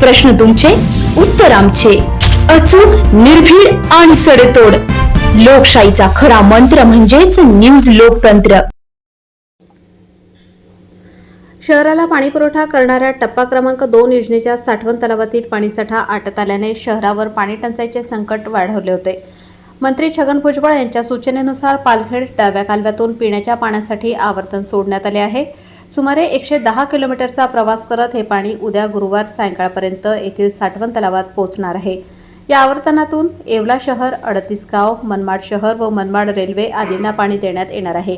प्रश्न तुमचे उत्तर आमचे. अचूक निर्भीड आणि सडेतोड. लोकशाहीचा खरा मंत्र म्हणजेच न्यूज लोकतंत्र. शहराला पाणीपुरवठा करणाऱ्या टप्पा क्रमांक दोन योजनेच्या साठवण तलावातील पाणीसाठा आटत आल्याने शहरावर पाणी टंचाईचे संकट वाढवले होते. मंत्री छगन भुजबळ यांच्या सूचनेनुसार पालखेड डाव्या कालव्यातून पिण्याच्या पाण्यासाठी आवर्तन सोडण्यात आले आहे. सुमारे एकशे दहा किलोमीटरचा प्रवास करत हे पाणी उद्या गुरुवार सायंकाळपर्यंत येथील साठवण तलावात पोहोचणार आहे. या आवर्तनातून येवला शहर अडतीस गाव मनमाड शहर व मनमाड रेल्वे आदींना पाणी देण्यात येणार आहे.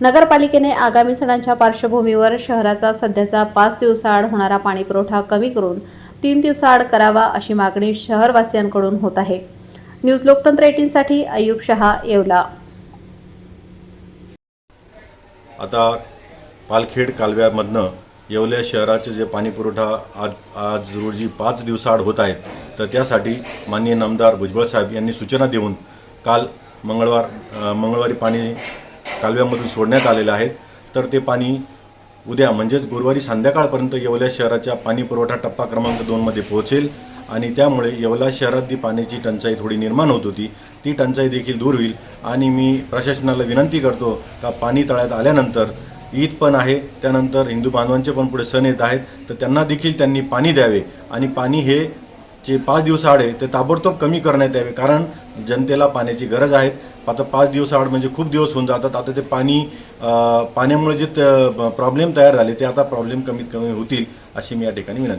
नगरपालिकेने आगामी सणांच्या पार्श्वभूमीवर शहराचा सध्याचा पाच दिवसाआड होणारा पाणी पुरवठा कमी करून तीन दिवसाआड करावा अशी मागणी शहरवासियांकडून होत आहे. न्यूज लोकतंत्र एटीनसाठी अयुब शहा येवला. आता पालखेड कालव्यामधनं येवल्या शहराचे जे पाणीपुरवठा आज आज रोजी पाच दिवसाआड होत आहेत तर त्यासाठी माननीय नामदार भुजबळ साहेब यांनी सूचना देऊन काल मंगळवार मंगळवारी पाणी कालव्यामधून सोडण्यात आलेलं आहे. तर ते पाणी उद्या म्हणजेच गुरुवारी संध्याकाळपर्यंत येवल्या शहराच्या पाणी पुरवठा टप्पा क्रमांक दोनमध्ये पोहोचेल आणि त्यामुळे येवला शहरात जी पाण्याची टंचाई थोडी निर्माण होत होती ती टंचाई देखील दूर होईल. आणि मी प्रशासनाला विनंती करतो का पाणी तळ्यात आल्यानंतर ईद पण आहे त्यानंतर हिंदू बांधवांचे पण पुढे सण येत आहेत तर त्यांना देखील त्यांनी पाणी द्यावे. आणि पाणी हे जे पाच दिवसाआड आहे ते ताबडतोब कमी करण्यात यावे कारण जनतेला पाण्याची गरज आहे. आता पाच दिवसाआड म्हणजे खूप दिवस होऊन जातात आता ते पाणी पाण्यामुळे जे प्रॉब्लेम तयार झाले ते आता प्रॉब्लेम कमीत कमी होतील अशी मी या ठिकाणी विनंती